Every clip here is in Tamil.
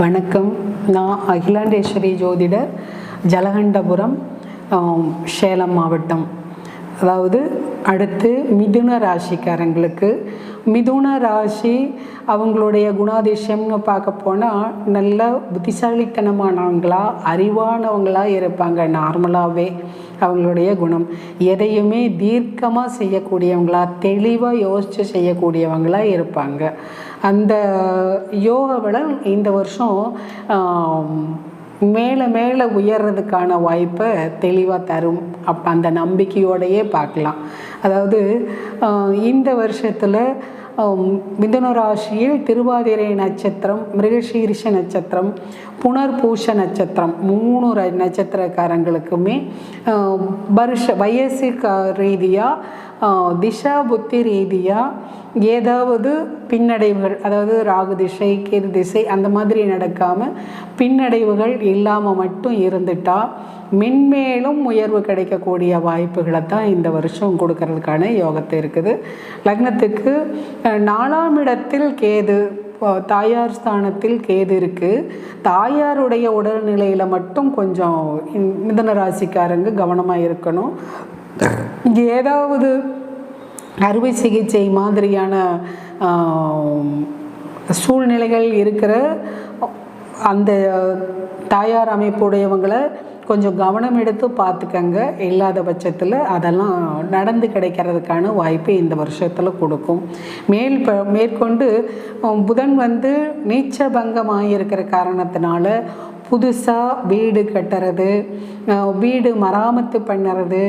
வணக்கம். நான் அகிலாண்டேஸ்வரி ஜோதிடர் ஜலகண்டபுரம் சேலம் மாவட்டம். அதாவது அடுத்து மிதுன ராசிக்காரங்களுக்கு மிதுன ராசி அவங்களுடைய குணாதிசயம்னு பார்க்க போனால் நல்ல புத்திசாலித்தனமானவங்களா அறிவானவங்களா இருப்பாங்க. நார்மலாகவே அவங்களுடைய குணம். எதையுமே தீர்க்கமாக செய்யக்கூடியவங்களா தெளிவாக யோசித்து செய்யக்கூடியவங்களா இருப்பாங்க. அந்த யோக பலம் இந்த வருஷம் மேலே மேலே உயர்றதுக்கான வாய்ப்பை தெளிவாக தரும். அப்போ அந்த நம்பிக்கையோடையே பார்க்கலாம். அதாவது இந்த வருஷத்தில் மிதுன ராசியில் திருவாதிரை நட்சத்திரம் மிருகசீரிஷ நட்சத்திரம் புனர்பூஷ நட்சத்திரம். மூணு ர- நட்சத்திரக்காரங்களுக்குமே வருஷ வயசு ரீதியாக திசா புத்தி ரீதியாக ஏதாவது பின்னடைவுகள் அதாவது ராகு திசை கேது திசை அந்த மாதிரி நடக்காமல் பின்னடைவுகள் இல்லாமல் மட்டும் இருந்துட்டால் மென்மேலும் உயர்வு கிடைக்கக்கூடிய வாய்ப்புகளை தான் இந்த வருஷம் கொடுக்கறதுக்கான யோகத்தை இருக்குது. லக்னத்துக்கு நாலாம் இடத்தில் கேது தாயார் ஸ்தானத்தில் கேது இருக்குது தாயாருடைய உடல்நிலையில் மட்டும் கொஞ்சம் மிதன ராசிக்காரங்க கவனமாக இருக்கணும். ஏதாவது அறுவை சிகிச்சை மாதிரியான சூழ்நிலைகள் இருக்கிற அந்த தாயார் அமைப்புடையவங்களை கொஞ்சம் கவனம் எடுத்து பார்த்துக்கங்க. இல்லாத பட்சத்தில் அதெல்லாம் நடந்து கிடைக்கிறதுக்கான வாய்ப்பு இந்த வருஷத்தில் கொடுக்கும். மேல் ப மேற்கொண்டு புதன் வந்து நீச்சபங்கமாக இருக்கிற காரணத்தினால புதுசாக வீடு கட்டுறது வீடு மராமத்து பண்ணுறது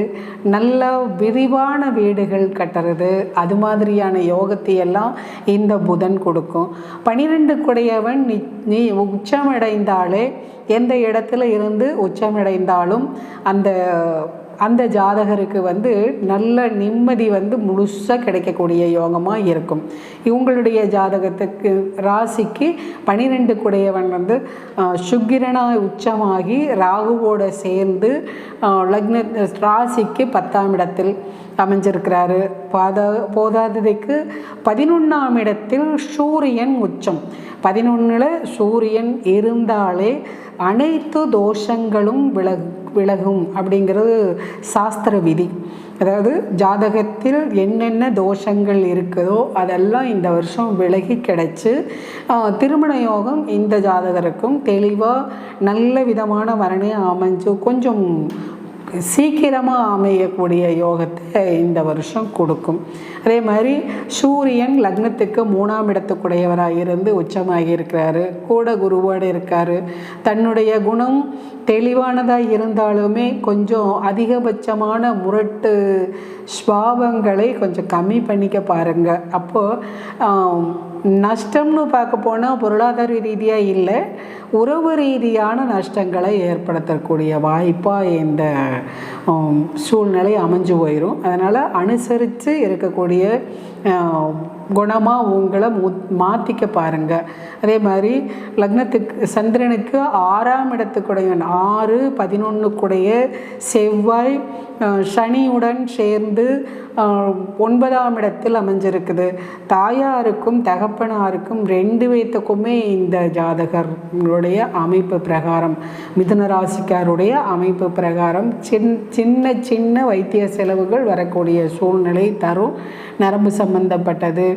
நல்ல விரிவான வீடுகள் கட்டுறது அது மாதிரியான யோகத்தை எல்லாம் இந்த புதன் கொடுக்கும். பனிரெண்டு குடையவன் நீ உச்சமடைந்தாலே எந்த இடத்துல இருந்து உச்சமடைந்தாலும் அந்த அந்த ஜாதகருக்கு வந்து நல்ல நிம்மதி வந்து முழுசாக கிடைக்கக்கூடிய யோகமாக இருக்கும். இவங்களுடைய ஜாதகத்துக்கு ராசிக்கு பனிரெண்டு குடையவன் வந்து சுக்கிரனாய் உச்சமாகி ராகுவோட சேர்ந்து லக்ன ராசிக்கு பத்தாம் இடத்தில் அமைஞ்சிருக்கிறாரு. பாதா போதாததுக்கு பதினொன்றாம் இடத்தில் சூரியன் உச்சம். பதினொன்றில் சூரியன் இருந்தாலே அனைத்து தோஷங்களும் விலகும். விலகும் அப்படிங்கிறது சாஸ்திர விதி. அதாவது ஜாதகத்தில் என்னென்ன தோஷங்கள் இருக்குதோ அதெல்லாம் இந்த வருஷம் விலகி கிடச்சி திருமண யோகம் இந்த ஜாதகருக்கும் தெளிவாக நல்ல விதமான வரணை அமைஞ்சு கொஞ்சம் சீக்கிரமாக அமையக்கூடிய யோகத்தை இந்த வருஷம் கொடுக்கும். அதே மாதிரி சூரியன் லக்னத்துக்கு மூணாம் இடத்துக்குடையவராக இருந்து உச்சமாகி இருக்கிறாரு. கூட குருவோடு இருக்காரு. தன்னுடைய குணம் தெளிவானதாக இருந்தாலுமே கொஞ்சம் அதிகபட்சமான முரட்டு ஸ்வாபங்களை கொஞ்சம் கம்மி பண்ணிக்க பாருங்கள் அப்போது நஷ்டம்னு பார்க்க போனால் பொருளாதார ரீதியாக இல்லை உறவு ரீதியான நஷ்டங்களை ஏற்படுத்தக்கூடிய வாய்ப்பாக இந்த சூழ்நிலை அமைஞ்சு போயிடும் அதனால் அனுசரித்து இருக்கக்கூடிய குணமாக உங்களை மு மாற்றிக்க பாருங்கள் அதே மாதிரி லக்னத்துக்கு சந்திரனுக்கு ஆறாம் இடத்துக்குடைய ஆறு பதினொன்றுக்குடைய செவ்வாய் சனியுடன் சேர்ந்து ஒன்பதாம் இடத்தில் அமைஞ்சிருக்குது. தாயாருக்கும் தகப்பனாருக்கும் ரெண்டு பேத்துக்குமே இந்த ஜாதகர்களுடைய அமைப்பு பிரகாரம் மிதுன ராசிக்காருடைய அமைப்பு பிரகாரம் சின் சின்ன சின்ன வைத்திய செலவுகள் வரக்கூடிய சூழ்நிலை தரும் நரம்பு சம்பந்தப்பட்டது.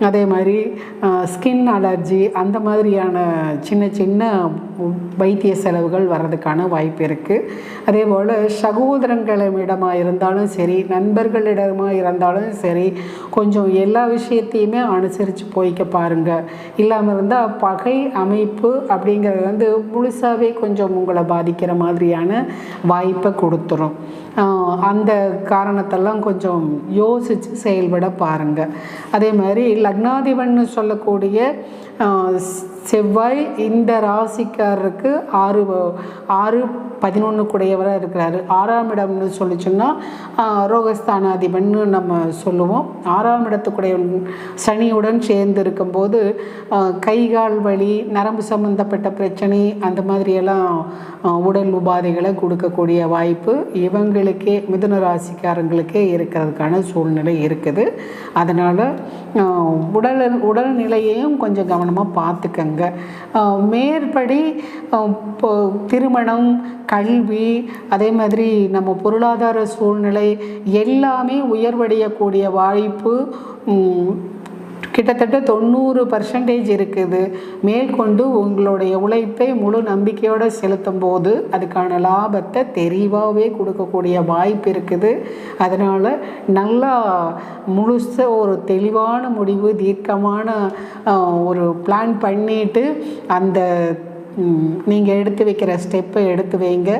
அதே மாதிரி ஸ்கின் அலர்ஜி அந்த மாதிரியான சின்ன சின்ன வைத்திய செலவுகள் வர்றதுக்கான வாய்ப்பு இருக்குது அதே போல் சகோதரங்களிடமாக இருந்தாலும் சரி நண்பர்களிடமாக இருந்தாலும் சரி கொஞ்சம் எல்லா விஷயத்தையுமே அனுசரித்து போய்க்க பாருங்கள் இல்லாமல் இருந்தால் பகை அமைப்பு அப்படிங்கிறது வந்து முழுசாகவே கொஞ்சம் உங்களை பாதிக்கிற மாதிரியான வாய்ப்பை கொடுத்துரும். அந்த காரணத்தெல்லாம் கொஞ்சம் யோசித்து செயல்பட பாருங்கள் அதே மாதிரி லக்னாதிபன்னு சொல்லக்கூடிய செவ்வாய் இந்த ராசிக்காரருக்கு ஆறு ஆறு பதினொன்றுக்குடையவராக இருக்கிறாரு. ஆறாம் இடம்னு சொல்லிச்சோன்னா ரோகஸ்தானாதிபன்னு நம்ம சொல்லுவோம். ஆறாம் இடத்துக்குடைய சனியுடன் சேர்ந்து இருக்கும்போது கைகால் கை கால் வலி நரம்பு சம்பந்தப்பட்ட பிரச்சனை அந்த மாதிரியெல்லாம் உடல் உபாதைகளை கொடுக்கக்கூடிய வாய்ப்பு இவங்களுக்கே மிதுன ராசிக்காரங்களுக்கே இருக்கிறதுக்கான சூழ்நிலை இருக்குது. அதனால் உடல் உடல்நிலையையும் கொஞ்சம் கவனமாக பார்த்துக்கங்க. மேற்படி இப்போ திருமணம் கல்வி அதே மாதிரி நம்ம பொருளாதார சூழ்நிலை எல்லாமே உயர்வடையக்கூடிய வாய்ப்பு கிட்டத்தட்ட தொண்ணூறு பர்சன்டேஜ் இருக்குது. மேற்கொண்டு உங்களுடைய உழைப்பை முழு நம்பிக்கையோடு செலுத்தும் போது அதுக்கான லாபத்தை தெளிவாகவே கொடுக்கக்கூடிய வாய்ப்பு இருக்குது. அதனால் நல்லா முழுச ஒரு தெளிவான முடிவு தீர்க்கமான ஒரு பிளான் பண்ணிட்டு அந்த நீங்கள் எடுத்து வைக்கிற ஸ்டெப்பை எடுத்து வைங்க.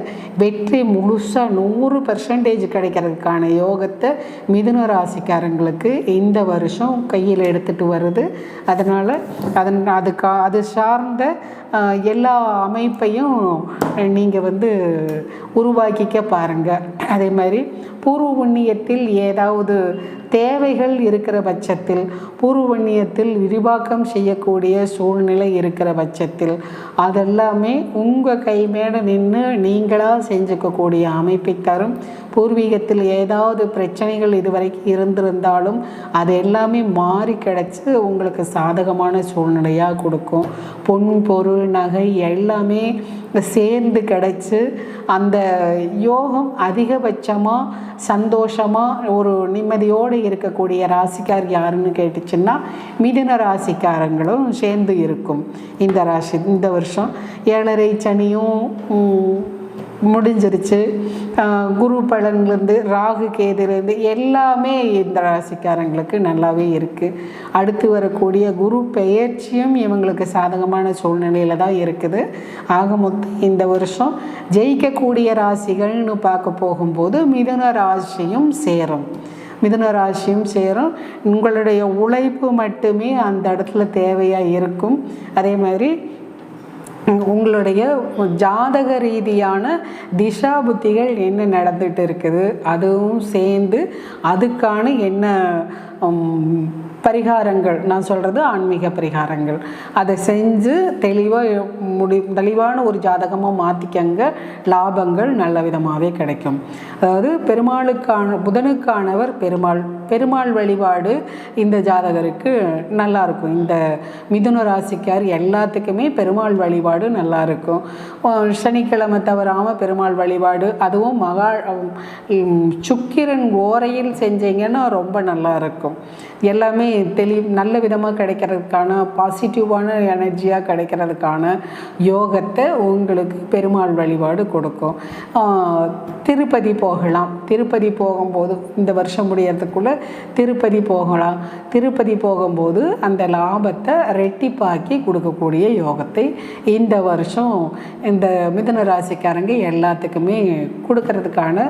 வெற்றி முழுசாக நூறு பர்சன்டேஜ் கிடைக்கிறதுக்கான யோகத்தை மிதுன ராசிக்காரங்களுக்கு இந்த வருஷம் கையில் எடுத்துகிட்டு வருது. அதனால் அதன் அதுக்கா அது சார்ந்த எல்லா அமைப்பையும் நீங்கள் வந்து உருவாக்கிக்க பாருங்கள் அதே மாதிரி பூர்வ புண்ணியத்தில் ஏதாவது தேவைகள் இருக்கிற பட்சத்தில் பூர்வ புண்ணியத்தில் விரிவாக்கம் செய்யக்கூடிய சூழ்நிலை இருக்கிற பட்சத்தில் அதெல்லாமே உங்கள் கை மேலே நின்று நீங்களாக செஞ்சுக்கக்கூடிய அமைப்பை தரும். பூர்வீகத்தில் ஏதாவது பிரச்சனைகள் இதுவரைக்கும் இருந்திருந்தாலும் அது எல்லாமே மாறி கிடச்சி உங்களுக்கு சாதகமான சூழ்நிலையாக கொடுக்கும். பொன் பொருள் நகை எல்லாமே சேர்ந்து கிடச்சி அந்த யோகம் அதிகபட்சமாக சந்தோஷமாக ஒரு நிம்மதியோடு இருக்கக்கூடிய ராசிக்கார் யாருன்னு கேட்டுச்சுன்னா மிதுன ராசிக்காரங்களும் சேர்ந்து இருக்கும். இந்த ராசி இந்த வருஷம் ஏழரை சனியும் முடிஞ்சிருச்சு. குரு பலன்லேருந்து ராகு கேதுலேருந்து எல்லாமே இந்த ராசிக்காரங்களுக்கு நல்லாவே இருக்குது அடுத்து வரக்கூடிய குரு பெயர்ச்சியும் இவங்களுக்கு சாதகமான சூழ்நிலையில் தான் இருக்குது. ஆக மொத்தம் இந்த வருஷம் ஜெயிக்கக்கூடிய ராசிகள்னு பார்க்க போகும்போது மிதுன ராசியும் சேரும். மிதுன ராசியும் சேரும். உங்களுடைய உழைப்பு மட்டுமே அந்த இடத்துல தேவையாக இருக்கும். அதே மாதிரி உங்களுடைய ஜாதக ரீதியான திசா புத்திகள் என்ன நடந்துட்டு இருக்குது? அதுவும் சேர்ந்து அதுக்கான என்ன பரிகாரங்கள்? நான் சொல்கிறது ஆன்மீக பரிகாரங்கள். அதை செஞ்சு தெளிவாக முடி தெளிவான ஒரு ஜாதகமாக மாற்றிக்கங்க லாபங்கள் நல்ல விதமாகவே கிடைக்கும். அதாவது பெருமாளுக்கான புதனுக்கானவர் பெருமாள் பெருமாள் வழிபாடு இந்த ஜாதகருக்கு நல்லா இருக்கும் இந்த மிதுன ராசிக்கார் எல்லாத்துக்குமே பெருமாள் வழிபாடு நல்லாயிருக்கும். சனிக்கிழமை தவறாமல் பெருமாள் வழிபாடு அதுவும் மகா சுக்கிரன் ஓரையில் செஞ்சீங்கன்னா ரொம்ப நல்லா இருக்கும் எல்லாமே தெளி நல்ல விதமாக கிடைக்கிறதுக்கான பாசிட்டிவான எனர்ஜியாக கிடைக்கிறதுக்கான யோகத்தை உங்களுக்கு பெருமாள் வழிபாடு கொடுக்கும். திருப்பதி போகலாம். திருப்பதி போகும்போது இந்த வருஷம் முடியறதுக்குள்ளே திருப்பதி போகலாம். திருப்பதி போகும்போது அந்த லாபத்தை ரெட்டிப்பாக்கி கொடுக்கக்கூடிய யோகத்தை இந்த வருஷம் இந்த மிதுன ராசிக்காரங்க எல்லாத்துக்குமே கொடுக்கறதுக்கான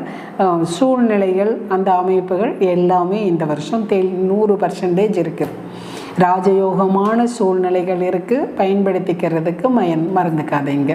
சூழ்நிலைகள் அந்த அமைப்புகள் எல்லாமே இந்த வருஷம் தெ நூறு பர்சன்டேஜ் இருக்குது ராஜயோகமான சூழ்நிலைகள் இருக்குது பயன்படுத்திக்கிறதுக்கு மயன் மறந்துக்காதீங்க.